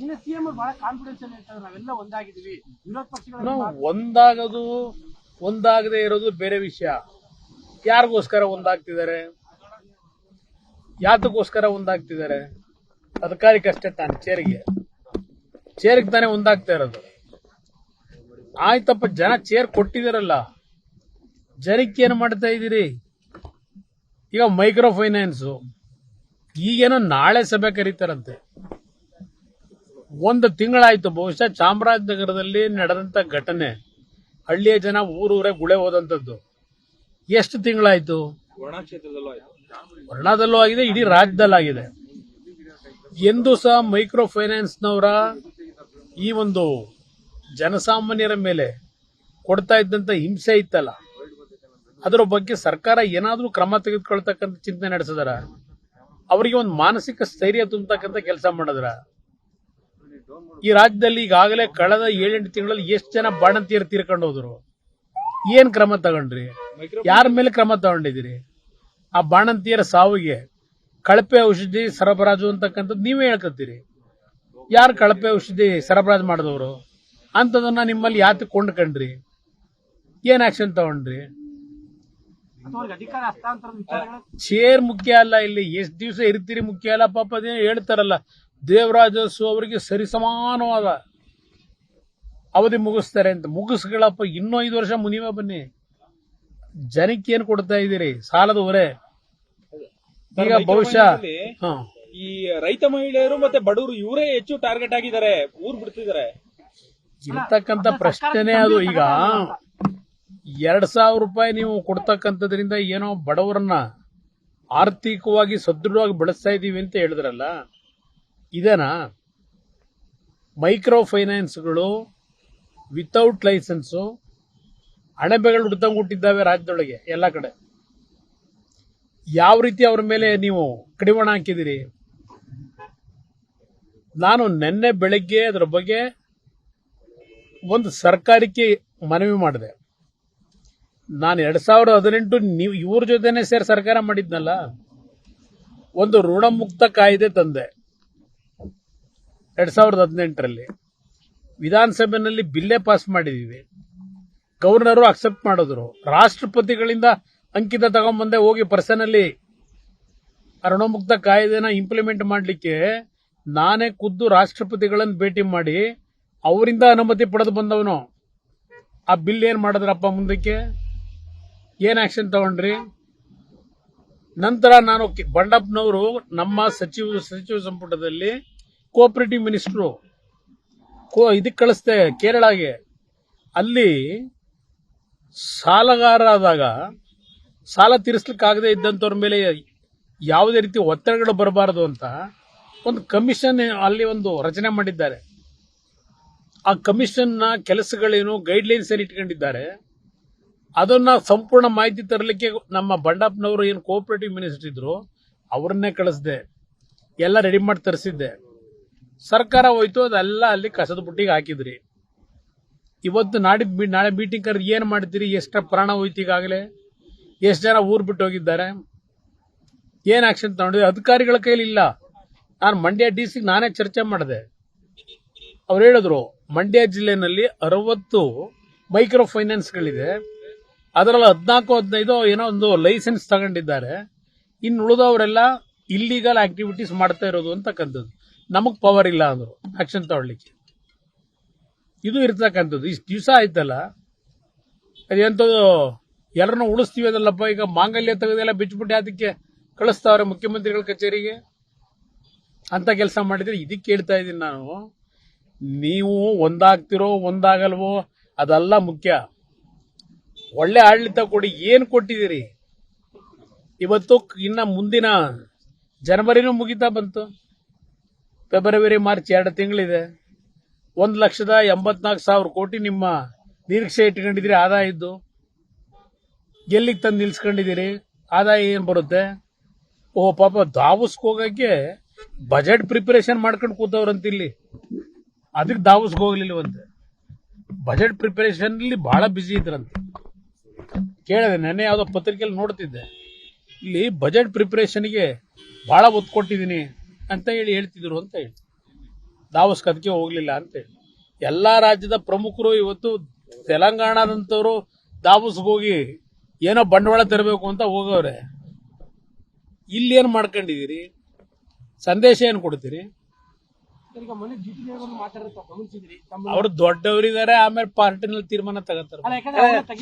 ಇನ್ನು ಸಿಎಂ ಬಹಳ ಕಾನ್ಫಿಡೆನ್ಸ್ ಅಲ್ಲಿ ಹೇಳ್ತಾರೆ ನಾವೆಲ್ಲ ಒಂದಾಗಿದ್ದೀವಿ. ವಿರೋಧ ಪಕ್ಷಗಳು ನಾವು ಒಂದಾಗದು ಒಂದಾಗದೆ ಇರೋದು ಬೇರೆ ವಿಷಯ. ಯಾರಿಗೋಸ್ಕರ ಒಂದಾಗ್ತಿದ್ದಾರೆ? ಯಾತಕ್ಕೋಸ್ಕರ ಒಂದಾಗ್ತಿದ್ದಾರೆ? ಅಧಿಕಾರಿಕಷ್ಟೇ ತಾನೆ ಚೇರಿಗೆ ಚೇರಿಗೆ ತಾನೇ ಒಂದಾಗ್ತಾ ಇರೋದು. ಆಯ್ತಪ್ಪ ಜನ ಚೇರ್ ಕೊಟ್ಟಿದಾರಲ್ಲ. ಜನಕ್ಕೆ ಏನು ಮಾಡ್ತಾ ಇದ್ದೀರಿ? ಈಗ ಮೈಕ್ರೋ ಫೈನಾನ್ಸು ಈಗೇನೋ ನಾಳೆ ಸಭೆ ಕರೀತಾರಂತೆ. ಒಂದು ತಿಂಗಳಾಯ್ತು ಬಹುಶಃ ಚಾಮರಾಜನಗರದಲ್ಲಿ ನಡೆದಂತ ಘಟನೆ. ಹಳ್ಳಿಯ ಜನ ಊರೂರೇ ಗುಳೆ ಹೋದಂಥದ್ದು ಎಷ್ಟು ತಿಂಗಳಾಯ್ತು? ವರ್ಣದಲ್ಲೂ ಆಗಿದೆ, ಇಡೀ ರಾಜ್ಯದಲ್ಲಾಗಿದೆ ಎಂದು ಸಹ ಮೈಕ್ರೋ ಫೈನಾನ್ಸ್ನವರ ಈ ಒಂದು ಜನಸಾಮಾನ್ಯರ ಮೇಲೆ ಕೊಡ್ತಾ ಇದ್ದಂತ ಹಿಂಸೆ ಇತ್ತಲ್ಲ. ಅದರ ಬಗ್ಗೆ ಸರ್ಕಾರ ಏನಾದರೂ ಕ್ರಮ ತೆಗೆದುಕೊಳ್ತಕ್ಕಂಥ ಚಿಂತನೆ ನಡೆಸಿದಾರ? ಅವರಿಗೆ ಒಂದು ಮಾನಸಿಕ ಸ್ಥೈರ್ಯ ತುಂಬತಕ್ಕಂಥ ಕೆಲಸ ಮಾಡಿದ್ರ? ಈ ರಾಜ್ಯದಲ್ಲಿ ಈಗಾಗಲೇ ಕಳೆದ ಏಳೆಂಟು ತಿಂಗಳಲ್ಲಿ ಎಷ್ಟು ಜನ ಬಾಣಂತಿಯರು ತೀರ್ಕೊಂಡು ಹೋದ್ರು? ಏನ್ ಕ್ರಮ ತಗೊಂಡ್ರಿ? ಯಾರ ಮೇಲೆ ಕ್ರಮ ತಗೊಂಡಿದ್ದೀರಿ? ಆ ಬಾಣಂತಿಯರ ಸಾವಿಗೆ ಕಳಪೆ ಔಷಧಿ ಸರಬರಾಜು ಅಂತಕ್ಕಂಥದ್ದು ನೀವೇ ಹೇಳ್ಕೊತೀರಿ. ಯಾರು ಕಳಪೆ ಔಷಧಿ ಸರಬರಾಜು ಮಾಡಿದವರು? ಅಂತದನ್ನ ನಿಮ್ಮಲ್ಲಿ ಯಾತಿ ಕೊಂಡ್ಕೊಂಡ್ರಿ ಏನ್ ಆಕ್ಷನ್ ತಗೊಂಡ್ರಿ? ಚೇರ್ ಮುಖ್ಯ ಅಲ್ಲ, ಇಲ್ಲಿ ಎಷ್ಟ್ ದಿವಸ ಇರ್ತೀರಿ ಮುಖ್ಯ ಅಲ್ಲ, ಪಾಪ ಹೇಳ್ತಾರಲ್ಲ. ದೇವರಾಜಸ್ಸು ಅವರಿಗೆ ಸರಿಸಮಾನವಾದ ಅವಧಿ ಮುಗಿಸ್ತಾರೆ ಅಂತ. ಮುಗಿಸ್ಗಳಪ್ಪ ಇನ್ನೂ ಐದು ವರ್ಷ ಮುನಿವೆ ಬನ್ನಿ. ಜನಕ್ಕೆ ಏನು ಕೊಡ್ತಾ ಇದ್ದೀರಿ? ಸಾಲದ ಹೊರೆ. ಈಗ ಬಹುಶಃ ಈ ರೈತ ಮಹಿಳೆಯರು ಮತ್ತೆ ಬಡವರು ಇವರೇ ಹೆಚ್ಚು ಟಾರ್ಗೆಟ್ ಆಗಿದ್ದಾರೆ. ಊರ್ ಬಿಡ್ತಿದ್ದಾರೆ. ಇರ್ತಕ್ಕಂತ ಪ್ರಶ್ನೆ ಅದು ಈಗ. ಎರಡ್ ಸಾವಿರ ರೂಪಾಯಿ ನೀವು ಕೊಡ್ತಕ್ಕಂಥದ್ರಿಂದ ಏನೋ ಬಡವರನ್ನ ಆರ್ಥಿಕವಾಗಿ ಸದೃಢವಾಗಿ ಬೆಳೆಸ್ತಾ ಇದೀವಿ ಅಂತ ಹೇಳಿದ್ರಲ್ಲ. ಇದೇನಾ ಮೈಕ್ರೋ ಫೈನಾನ್ಸ್ಗಳು ವಿತೌಟ್ ಲೈಸೆನ್ಸು ಅಣಬೆಗಳು ಹುಡ್ತಂಗೆ ಹುಟ್ಟಿದ್ದಾವೆ ರಾಜ್ಯದೊಳಗೆ, ಎಲ್ಲ ಕಡೆ. ಯಾವ ರೀತಿ ಅವ್ರ ಮೇಲೆ ನೀವು ಕಡಿವಾಣ ಹಾಕಿದ್ದೀರಿ? ನಾನು ನಿನ್ನೆ ಬೆಳಗ್ಗೆ ಅದರ ಬಗ್ಗೆ ಒಂದು ಸರ್ಕಾರಕ್ಕೆ ಮನವಿ ಮಾಡಿದೆ. ನಾನು ಎರಡ್ ಸಾವಿರದ ಹದಿನೆಂಟು ನೀವು, ಇವ್ರ ಜೊತೆನೆ ಸೇರಿ ಸರ್ಕಾರ ಮಾಡಿದ್ನಲ್ಲ? ಒಂದು ಋಣಮುಕ್ತ ಕಾಯ್ದೆ ತಂದೆ. ಎರಡ್ ಸಾವಿರದ ಹದಿನೆಂಟರಲ್ಲಿ ವಿಧಾನಸಭೆಯಲ್ಲಿ ಬಿಲ್ಲೇ ಪಾಸ್ ಮಾಡಿದೀವಿ. ಗವರ್ನರು ಅಕ್ಸೆಪ್ಟ್ ಮಾಡಿದ್ರು. ರಾಷ್ಟ್ರಪತಿಗಳಿಂದ ಅಂಕಿತ ತಗೊಂಬಂದೆ ಹೋಗಿ ಪರ್ಸನಲ್ಲಿ ಅರಣೋಮುಕ್ತ ಕಾಯ್ದೆನ ಇಂಪ್ಲಿಮೆಂಟ್ ಮಾಡಲಿಕ್ಕೆ ನಾನೇ ಖುದ್ದು ರಾಷ್ಟ್ರಪತಿಗಳನ್ನು ಭೇಟಿ ಮಾಡಿ ಅವರಿಂದ ಅನುಮತಿ ಪಡೆದು ಬಂದವನು. ಆ ಬಿಲ್ ಏನು ಮಾಡಿದ್ರಪ್ಪ ಮುಂದಕ್ಕೆ? ಏನು ಆಕ್ಷನ್ ತಗೊಂಡ್ರಿ? ನಂತರ ನಾನು ಬಂಡಪ್ಪನವರು ನಮ್ಮ ಸಚಿವ ಸಚಿವ ಸಂಪುಟದಲ್ಲಿ ಕೋಆಪರೇಟಿವ್ ಮಿನಿಸ್ಟ್ರು ಕೋ ಇದಕ್ಕೆ ಕಳಿಸ್ದೆ ಕೇರಳಗೆ. ಅಲ್ಲಿ ಸಾಲಗಾರರಾದಾಗ ಸಾಲ ತೀರಿಸ್ಲಿಕ್ಕಾಗದೇ ಇದ್ದಂಥವ್ರ ಮೇಲೆ ಯಾವುದೇ ರೀತಿ ಒತ್ತಡಗಳು ಬರಬಾರದು ಅಂತ ಒಂದು ಕಮಿಷನ್ ಅಲ್ಲಿ ಒಂದು ರಚನೆ ಮಾಡಿದ್ದಾರೆ. ಆ ಕಮಿಷನ್ನ ಕೆಲಸಗಳೇನು ಗೈಡ್ಲೈನ್ಸ್ ಏನು ಇಟ್ಕೊಂಡಿದ್ದಾರೆ. ಅದನ್ನ ಸಂಪೂರ್ಣ ಮಾಹಿತಿ ತರಲಿಕ್ಕೆ ನಮ್ಮ ಬಂಡಪ್ಪನವರು ಏನು ಕೋಆಪರೇಟಿವ್ ಮಿನಿಸ್ಟರ್ ಇದ್ರು, ಅವ್ರನ್ನೇ ಕಳಿಸ್ದೆ. ಎಲ್ಲ ರೆಡಿ ಮಾಡಿ ತರಿಸಿದ್ದೆ. ಸರ್ಕಾರ ಹೋಯ್ತು, ಅದೆಲ್ಲ ಅಲ್ಲಿ ಕಸದ ಬುಟ್ಟಿಗೆ ಹಾಕಿದ್ರಿ. ಇವತ್ತು ನಾಡಿ ನಾಳೆ ಮೀಟಿಂಗ್ ಕರೆದು ಏನು ಮಾಡ್ತೀರಿ? ಎಷ್ಟು ಪ್ರಾಣ ಹೋಯ್ತು ಈಗಾಗಲೇ? ಎಷ್ಟು ಜನ ಊರ್ ಬಿಟ್ಟು ಹೋಗಿದ್ದಾರೆ? ಏನು ಆಕ್ಷನ್ ತಗೊಂಡಿದೆ ಅಧಿಕಾರಿಗಳ ಕೈಲಿ ಇಲ್ಲ. ನಾನು ಮಂಡ್ಯ ಡಿ ಸಿ ನಾನೇ ಚರ್ಚೆ ಮಾಡಿದೆ. ಅವ್ರು ಹೇಳಿದ್ರು, ಮಂಡ್ಯ ಜಿಲ್ಲೆನಲ್ಲಿ ಅರವತ್ತು ಮೈಕ್ರೋ ಫೈನಾನ್ಸ್ಗಳಿದೆ ಅದರಲ್ಲಿ ಹದಿನಾಲ್ಕು, ಹದಿನೈದು ಏನೋ ಒಂದು ಲೈಸೆನ್ಸ್ ತಗೊಂಡಿದ್ದಾರೆ. ಇನ್ನು ಉಳಿದವರೆಲ್ಲ ಇಲ್ಲಿಗಲ್ ಆಕ್ಟಿವಿಟೀಸ್ ಮಾಡ್ತಾ ಇರೋದು ಅಂತಕ್ಕಂಥದ್ದು. ನಮಗ್ ಪವರ್ ಇಲ್ಲ ಅಂದ್ರು ಆಕ್ಷನ್ ತಗೊಳ್ಳಿಕ್ಕೆ. ಇದು ಇರ್ತಕ್ಕಂಥದ್ದು. ಇಷ್ಟು ದಿವಸ ಆಯ್ತಲ್ಲ ಅದೆಂಥದ್ದು ಎಲ್ಲರನ್ನು ಉಳಿಸ್ತೀವಿ ಅದಲ್ಲಪ್ಪ ಈಗ ಮಾಂಗಲ್ಯ ತೆಗೆದೆಲ್ಲ ಬಿಚ್ಚಿಬಿಟ್ಟು ಅದಕ್ಕೆ ಕಳಿಸ್ತಾವ್ರೆ ಮುಖ್ಯಮಂತ್ರಿಗಳ ಕಚೇರಿಗೆ. ಅಂತ ಕೆಲಸ ಮಾಡಿದ್ರೆ ಇದಕ್ಕೆ ಹೇಳ್ತಾ ಇದ್ದೀನಿ ನಾನು. ನೀವು ಒಂದಾಗ್ತಿರೋ, ಒಂದಾಗಲ್ವೋ, ಅದೆಲ್ಲ ಮುಖ್ಯ. ಒಳ್ಳೆ ಆಡಳಿತ ಕೊಡಿ, ಏನು ಕೊಟ್ಟಿದ್ದೀರಿ? ಇವತ್ತು ಇನ್ನ ಮುಂದಿನ ಜನವರಿನೂ ಮುಗಿತಾ ಬಂತು. ಫೆಬ್ರವರಿ, ಮಾರ್ಚ್ ಎರಡು ತಿಂಗಳಿದೆ. ಒಂದು ಲಕ್ಷದ ಎಂಬತ್ನಾಲ್ಕು ಸಾವಿರ ಕೋಟಿ ನಿಮ್ಮ ನಿರೀಕ್ಷೆ ಇಟ್ಕೊಂಡಿದ್ದೀರಿ, ಆದಾಯ ಇದ್ದು. ಎಲ್ಲಿಗೆ ತಂದು ನಿಲ್ಸ್ಕೊಂಡಿದ್ದೀರಿ? ಆದಾಯ ಏನು ಬರುತ್ತೆ? ಓ, ಪಾಪ ದಾವಸ್ಗೆ ಹೋಗಕ್ಕೆ ಬಜೆಟ್ ಪ್ರಿಪರೇಷನ್ ಮಾಡ್ಕೊಂಡು ಕೂತವ್ರಂತ ಇಲ್ಲಿ ಅದಕ್ಕೆ ದಾವಸ್ಗೆ ಹೋಗ್ಲಿಲ್ವಂತೆ. ಬಜೆಟ್ ಪ್ರಿಪರೇಷನ್ ಬಹಳ ಬ್ಯುಸಿ ಇದ್ರಂತೆ. ಕೇಳಿದೆ, ನೆನ್ನೆ ಯಾವುದೋ ಪತ್ರಿಕೆಯಲ್ಲಿ ನೋಡ್ತಿದ್ದೆ. ಇಲ್ಲಿ ಬಜೆಟ್ ಪ್ರಿಪರೇಷನ್ಗೆ ಬಹಳ ಒತ್ತು ಕೊಟ್ಟಿದ್ದೀನಿ. ಅಂತ ಹೇಳಿ ಹೇಳ್ತಿದ್ರು ಅಂತ ಹೇಳಿ. ದಾವಸ್ ಅದಕ್ಕೆ ಹೋಗ್ಲಿಲ್ಲ ಅಂತೇಳಿ ಎಲ್ಲಾ ರಾಜ್ಯದ ಪ್ರಮುಖರು ಇವತ್ತು ತೆಲಂಗಾಣದಂತವರು ದಾವಸ್ಗೆ ಹೋಗಿ ಏನೋ ಬಂಡವಾಳ ತರಬೇಕು ಅಂತ ಹೋಗವ್ರೆ. ಇಲ್ಲಿ ಏನ್ ಮಾಡ್ಕೊಂಡಿದಿರಿ ಸಂದೇಶ ಏನು ಕೊಡ್ತೀರಿ? ಅವ್ರು ದೊಡ್ಡವರಿದ್ದಾರೆ ಆಮೇಲೆ ಪಾರ್ಟಿನಲ್ಲಿ ತೀರ್ಮಾನ ತಗೋತಾರೆ.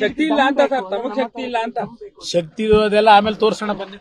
ಶಕ್ತಿ ಇಲ್ಲ ಅಂತ ಶಕ್ತಿ ಇಲ್ಲ ಅಂತ. ಶಕ್ತಿ ಅದೆಲ್ಲ ಆಮೇಲೆ ತೋರ್ಸೋಣ ಬನ್ನಿ.